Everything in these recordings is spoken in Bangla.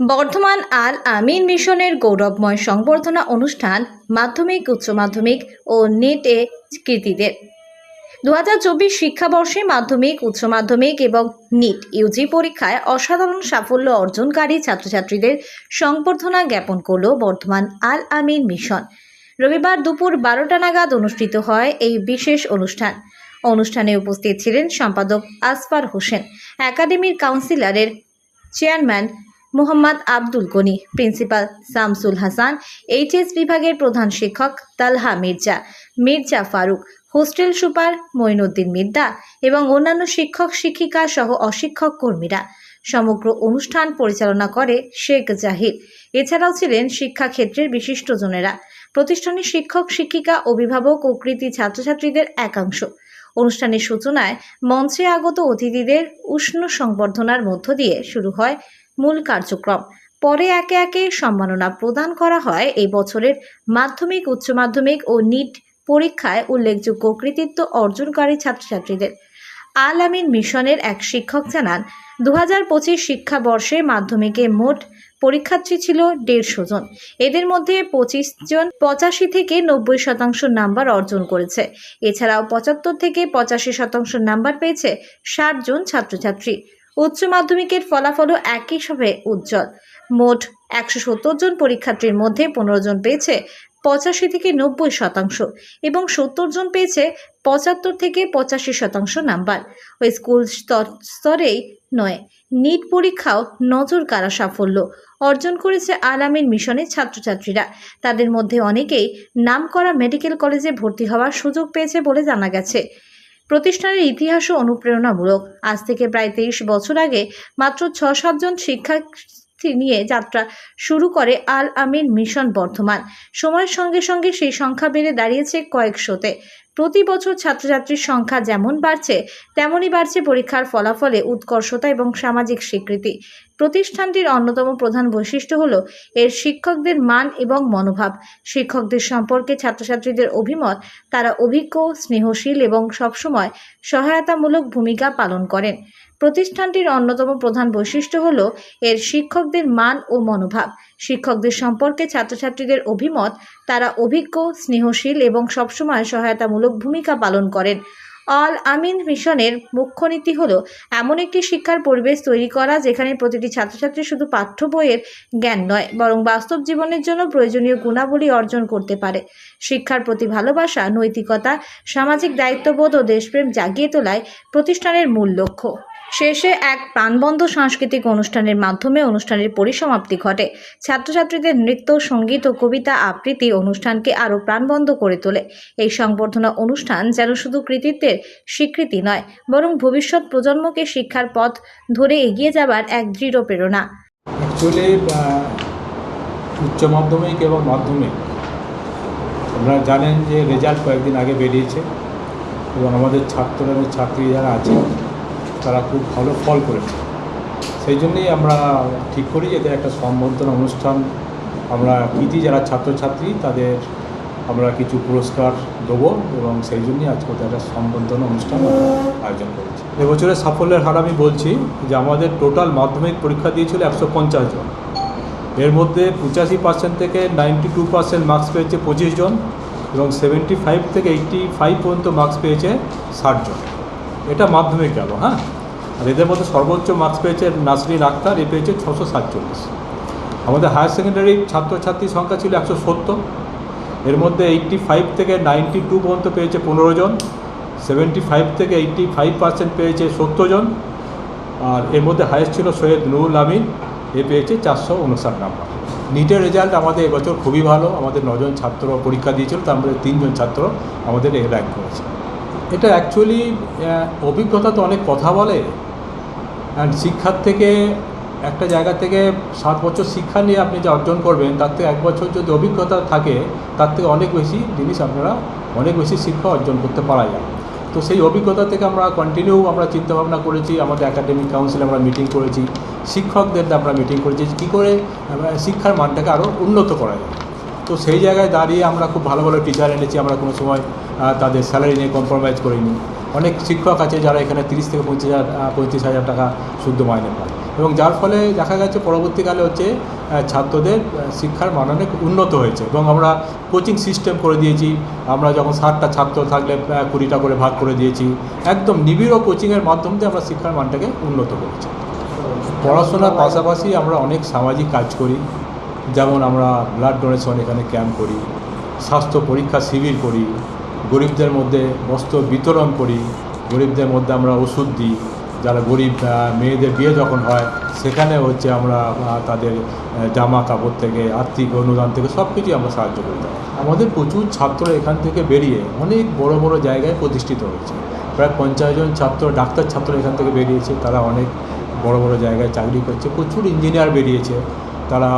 বর্ধমান আল আমিন মিশনের গৌরবময় সংবর্ধনা অনুষ্ঠান মাধ্যমিক, উচ্চ মাধ্যমিক ও নেটে কৃতীদের। দু হাজার চব্বিশ শিক্ষাবর্ষে মাধ্যমিক, উচ্চ মাধ্যমিক এবং নিট ইউজি পরীক্ষায় অসাধারণ সাফল্য অর্জনকারী ছাত্রছাত্রীদের সংবর্ধনা জ্ঞাপন করল বর্ধমান আল আমিন মিশন। রবিবার দুপুর বারোটা নাগাদ অনুষ্ঠিত হয় এই বিশেষ অনুষ্ঠান। অনুষ্ঠানে উপস্থিত ছিলেন সম্পাদক আসফার হোসেন, একাডেমির কাউন্সিলরের chairman Mohammad Abdul Gani, principal Shamsul Hasan, HS বিভাগের প্রধান শিক্ষক তালহা মির্জা মির্জা ফারুক, হোস্টেল সুপার মঈনুদ্দিন মিদ্দা এবং অন্যান্য শিক্ষক, শিক্ষিকা সহ অশিক্ষক কর্মীরা। সমগ্র অনুষ্ঠান পরিচালনা করে শেখ জাহির এছাড়াও ছিলেন শিক্ষাক্ষেত্রের বিশিষ্টজনেরা। প্রতিষ্ঠানের শিক্ষক, শিক্ষিকা, অভিভাবক ও কৃতি ছাত্রছাত্রীদের একাংশ। অনুষ্ঠানের সূচনায় মঞ্চে আগত অতিথিদের উষ্ণ সংবর্ধনার মধ্য দিয়ে শুরু হয় মূল কার্যক্রম। পরে একে একে সম্মাননা প্রদান করা হয় এই বছরের মাধ্যমিক, উচ্চ মাধ্যমিক ও নিট পরীক্ষায় উল্লেখযোগ্য কৃতিত্ব অর্জনকারী ছাত্রছাত্রীদের। আল আমিন মিশনের এক শিক্ষক জানান দু হাজার পঁচিশ শিক্ষাবর্ষে মাধ্যমিকে মোট পরীক্ষার্থী ছিল দেড়শো জন। এদের মধ্যে পঁচিশ জন পঁচাশি থেকে নব্বই শতাংশ নাম্বার অর্জন করেছে। এছাড়াও পঁচাত্তর থেকে পঁচাশি শতাংশ নাম্বার পেয়েছে ষাট জন ছাত্রছাত্রী। উচ্চ মাধ্যমিকের ফলাফলও একই সবে উজ্জ্বল। মোট একশো সত্তর জন পরীক্ষার্থীর মধ্যে পনেরো জন পেয়েছে পঁচাশি থেকে নব্বই শতাংশ এবং সত্তর জন পেয়েছে পঁচাত্তর থেকে পঁচাশি শতাংশ নাম্বার। ওই স্কুল স্তর- স্তরেই নয়, নিট পরীক্ষাও নজর কাড়া সাফল্য অর্জন করেছে আলামিন মিশনের ছাত্রছাত্রীরা। তাদের মধ্যে অনেকেই নামকরা মেডিকেল কলেজে ভর্তি হওয়ার সুযোগ পেয়েছে বলে জানা গেছে। প্রতিষ্ঠানের ইতিহাসও অনুপ্রেরণামূলক। আজ থেকে প্রায় তেইশ বছর আগে মাত্র ছ সাতজন শিক্ষার্থী নিয়ে যাত্রা শুরু করে আল আমিন মিশন বর্ধমান। সময়ের সঙ্গে সঙ্গে সেই সংখ্যা বেড়ে দাঁড়িয়েছে কয়েকশোতে। প্রতি বছর ছাত্রছাত্রীর সংখ্যা যেমন বাড়ছে তেমনই বাড়ছে পরীক্ষার ফলাফলে উৎকর্ষতা এবং সামাজিক স্বীকৃতি। প্রতিষ্ঠানটির অন্যতম প্রধান বৈশিষ্ট্য হল এর শিক্ষকদের মান এবং মনোভাব। শিক্ষকদের সম্পর্কে ছাত্রছাত্রীদের অভিমত, তারা অভিজ্ঞ, স্নেহশীল এবং সবসময় সহায়তামূলক ভূমিকা পালন করেন। প্রতিষ্ঠানটির অন্যতম প্রধান বৈশিষ্ট্য হল এর শিক্ষকদের মান ও মনোভাব। শিক্ষকদের সম্পর্কে ছাত্রছাত্রীদের অভিমত, তারা অভিজ্ঞ, স্নেহশীল এবং সবসময় সহায়তামূলক ভূমিকা পালন করেন। অল আমিন মিশনের মুখ্য নীতি হল এমন একটি শিক্ষার পরিবেশ তৈরি করা যেখানে প্রতিটি ছাত্রছাত্রী শুধু পাঠ্য বইয়ের জ্ঞান নয়, বরং বাস্তব জীবনের জন্য প্রয়োজনীয় গুণাবলী অর্জন করতে পারে। শিক্ষার প্রতি ভালোবাসা, নৈতিকতা, সামাজিক দায়িত্ববোধ ও দেশপ্রেম জাগিয়ে তোলায় প্রতিষ্ঠানের মূল লক্ষ্য। শেষে এক প্রাণবন্ধ সাংস্কৃতিক অনুষ্ঠানের মাধ্যমে অনুষ্ঠানের পরিসমাপ্তি ঘটে। ছাত্রছাত্রীদের নৃত্য, সংগীত ও কবিতা আবৃত্তি অনুষ্ঠানকে আরও প্রাণবন্ধ করে তোলে। এই সংবর্ধনা অনুষ্ঠান যেন শুধু কৃতিত্বের স্বীকৃতি নয়, বরং ভবিষ্যৎ প্রজন্মকে শিক্ষার পথ ধরে এগিয়ে যাবার এক দৃঢ় প্রেরণা। উচ্চ মাধ্যমিক এবং মাধ্যমিক, আপনারা জানেন যে রেজাল্ট কয়েকদিন আগে বেরিয়েছে এবং আমাদের ছাত্ররা ছাত্রী যারা আছে তারা খুব ভালো ফল করেছে সেই জন্যই আমরা ঠিক করি এদের একটা সম্বর্ধনা অনুষ্ঠান। আমরা কৃতি যারা ছাত্রছাত্রী, তাদের আমরা কিছু পুরস্কার দেবো এবং সেই জন্যই আজকে একটা সম্বর্ধনা অনুষ্ঠান আয়োজন করেছি। এবছরের সাফল্যের হার আমি বলছি যে আমাদের টোটাল মাধ্যমিক পরীক্ষা দিয়েছিল একশো পঞ্চাশ জন। এর মধ্যে পঁচাশি পার্সেন্ট থেকে নাইনটি টু পার্সেন্ট মার্কস পেয়েছে পঁচিশ জন এবং সেভেন্টি ফাইভ থেকে এইট্টি ফাইভ পর্যন্ত মার্কস পেয়েছে ষাট জন। এটা মাধ্যমিক গেল হ্যাঁ? আর এদের মধ্যে সর্বোচ্চ মার্কস পেয়েছে নাসরিন আক্তার, এ পেয়েছে ছশো সাতচল্লিশ। আমাদের হায়ার সেকেন্ডারি ছাত্রছাত্রীর সংখ্যা ছিল একশো সত্তর। এর মধ্যে এইট্টি ফাইভ থেকে নাইনটি টু পর্যন্ত পেয়েছে পনেরো জন সেভেন্টি ফাইভ থেকে এইটটি ফাইভ পার্সেন্ট পেয়েছে সত্তর জন, আর এর মধ্যে হায়েস্ট ছিল সৈয়দ নুরুল আমিন, এ পেয়েছে চারশো উনষাট নাম্বার নিটের রেজাল্ট আমাদের এবছর খুবই ভালো, আমাদের নজন ছাত্র পরীক্ষা দিয়েছিল, তার মধ্যে তিনজন ছাত্র আমাদের এ র্যাঙ্ক করেছে। এটা অ্যাকচুয়ালি অভিজ্ঞতা তো অনেক কথা বলে। অ্যান্ড শিক্ষার থেকে, একটা জায়গা থেকে সাত বছর শিক্ষা নিয়ে আপনি যে অর্জন করবেন, তার থেকে এক বছর যদি অভিজ্ঞতা থাকে, তার থেকে অনেক বেশি জিনিস আপনারা অনেক বেশি শিক্ষা অর্জন করতে পারা যায়। তো সেই অভিজ্ঞতা থেকে আমরা কন্টিনিউ আমরা চিন্তাভাবনা করেছি, আমাদের একাডেমিক কাউন্সিলে আমরা মিটিং করেছি, শিক্ষকদের আমরা মিটিং করেছি কী করে শিক্ষার মানটাকে আরও উন্নত করা যায়। তো সেই জায়গায় দাঁড়িয়ে আমরা খুব ভালো ভালো টিচার এনেছি, আমরা কোনো সময় তাদের স্যালারি নিয়ে কম্প্রোমাইজ করিনি অনেক শিক্ষক আছে যারা এখানে তিরিশ থেকে পঁচিশ হাজার পঁয়ত্রিশ হাজার টাকা শুদ্ধ মাইনে পায়। এবং যার ফলে দেখা গেছে পরবর্তীকালে হচ্ছে ছাত্রদের শিক্ষার মান অনেক উন্নত হয়েছে। এবং আমরা কোচিং সিস্টেম করে দিয়েছি। আমরা যখন ষাটটা ছাত্র থাকলে কুড়িটা করে ভাগ করে দিয়েছি। একদম নিবিড় কোচিংয়ের মাধ্যম দিয়ে আমরা শিক্ষার মানটাকে উন্নত করেছি। পড়াশোনার পাশাপাশি আমরা অনেক সামাজিক কাজ করি। যেমন আমরা ব্লাড ডোনেশন এখানে ক্যাম্প করি। স্বাস্থ্য পরীক্ষা, শিবির করি। গরিবদের মধ্যে বস্ত্র বিতরণ করি। গরিবদের মধ্যে আমরা ওষুধ দিই। যারা গরিব মেয়েদের বিয়ে যখন হয়, সেখানে হচ্ছে আমরা তাদের জামা কাপড় থেকে, আর্থিক অনুদান থেকে সব কিছুই আমরা সাহায্য করি। আমাদের প্রচুর ছাত্র এখান থেকে বেরিয়ে অনেক বড় বড় জায়গায় প্রতিষ্ঠিত হয়েছে। প্রায় পঞ্চাশ জন ছাত্র, ডাক্তার ছাত্র এখান থেকে বেরিয়েছে। তারা অনেক বড় বড় জায়গায় চাকরি করছে। প্রচুর ইঞ্জিনিয়ার বেরিয়েছে। তারা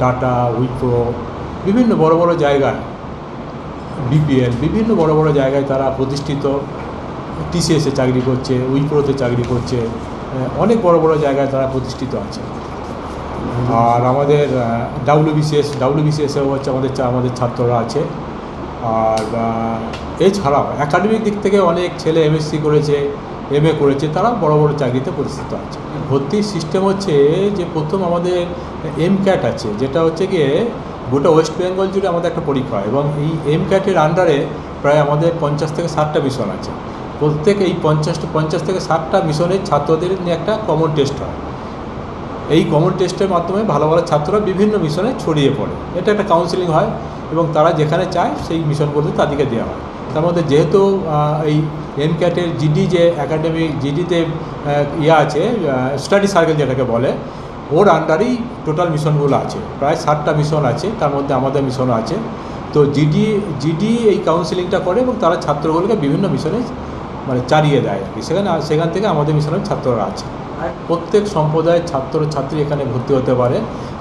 টাটা উইপ্রো বিভিন্ন বড় বড় জায়গায় বিপিএল বিভিন্ন বড় বড় জায়গায় তারা প্রতিষ্ঠিত টিসিএসে চাকরি করছে উইপ্রোতে চাকরি করছে অনেক বড় বড় জায়গায় তারা প্রতিষ্ঠিত আছে। আর আমাদের ডাব্লিউবিসিএস ডাব্লিউবিসিএসেও হচ্ছে আমাদের আমাদের ছাত্ররা আছে। আর এছাড়াও একাডেমিক দিক থেকে অনেক ছেলে এমএসসি করেছে এম করেছে তারা বড় বড় চাকরিতে প্রতিষ্ঠিত আছে। ভর্তির সিস্টেম হচ্ছে যে প্রথম আমাদের এম ক্যাট আছে, যেটা হচ্ছে গিয়ে গোটা ওয়েস্ট বেঙ্গল জুড়ে আমাদের একটা পরীক্ষা এবং এই এম ক্যাটের আন্ডারে প্রায় আমাদের পঞ্চাশ থেকে ষাটটা মিশন আছে। প্রত্যেক এই পঞ্চাশটা পঞ্চাশ থেকে ষাটটা মিশনের ছাত্রদের নিয়ে একটা কমন টেস্ট হয়। এই কমন টেস্টের মাধ্যমে ভালো ভালো ছাত্ররা বিভিন্ন মিশনে ছড়িয়ে পড়ে। এটা একটা কাউন্সিলিং হয় এবং তারা যেখানে চায় সেই মিশনগুলোতে তাদেরকে দেওয়া হয়। তার মধ্যে যেহেতু এই এম ক্যাটের জিডি যে একাডেমিক জিডিতে ইয়ে আছে স্টাডি সার্কেল যেটাকে বলে ওর আন্ডারেই টোটাল মিশনগুলো আছে। প্রায় ষাটটা মিশন আছে, তার মধ্যে আমাদের মিশনও আছে। তো জিডি জিডি এই কাউন্সিলিংটা করে এবং তারা ছাত্রগুলোকে বিভিন্ন মিশনে মানে চালিয়ে দেয় আর কি। সেখানে, সেখান থেকে আমাদের মিশনের ছাত্ররা আছে। প্রত্যেক সম্প্রদায়ের ছাত্র, ছাত্রী এখানে ভর্তি হতে পারে।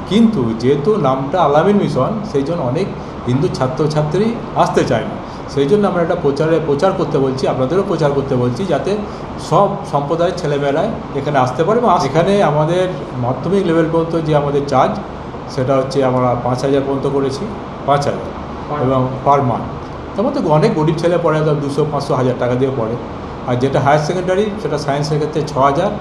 কিন্তু যেহেতু নামটা আলামিন মিশন সেই জন্য অনেক হিন্দু ছাত্রছাত্রী আসতে চায় না। সেই জন্য আমরা একটা প্রচারে প্রচার করতে বলছি আপনাদেরও প্রচার করতে বলছি যাতে সব সম্প্রদায়ের ছেলেমেয়েরাই এখানে আসতে পারে এবং এখানে আমাদের মাধ্যমিক লেভেল পর্যন্ত যে আমাদের চার্জ সেটা হচ্ছে আমরা পাঁচ হাজার পর্যন্ত করেছি পাঁচ হাজার এবং পার মান্থ তার মধ্যে অনেক গরিব ছেলে পড়ে দুশো পাঁচশো হাজার টাকা দিয়ে পড়ে। আর যেটা হায়ার সেকেন্ডারি সেটা সায়েন্সের ক্ষেত্রে ছ হাজার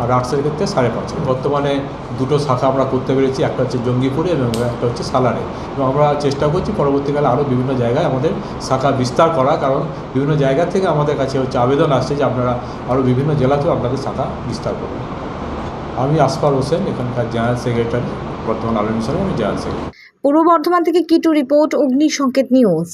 আর আর্টসের ক্ষেত্রে সাড়ে পাঁচ। বর্তমানে দুটো শাখা আমরা করতে পেরেছি, একটা হচ্ছে জঙ্গিপুরে এবং একটা হচ্ছে সালারে। এবং আমরা চেষ্টা করছি পরবর্তীকালে আরও বিভিন্ন জায়গায় আমাদের শাখা বিস্তার করা কারণ বিভিন্ন জায়গা থেকে আমাদের কাছে হচ্ছে আবেদন আসছে যে আপনারা আরও বিভিন্ন জেলাতেও আপনাদের শাখা বিস্তার করবেন। আমি আসফার হোসেন, এখানকার জেনারেল সেক্রেটারি, বর্তমান আলম মিশনে আমি জেনারেল সেক্রেটারি। পূর্ব বর্ধমান থেকে কিটু রিপোর্ট অগ্নি সংকেত নিউজ।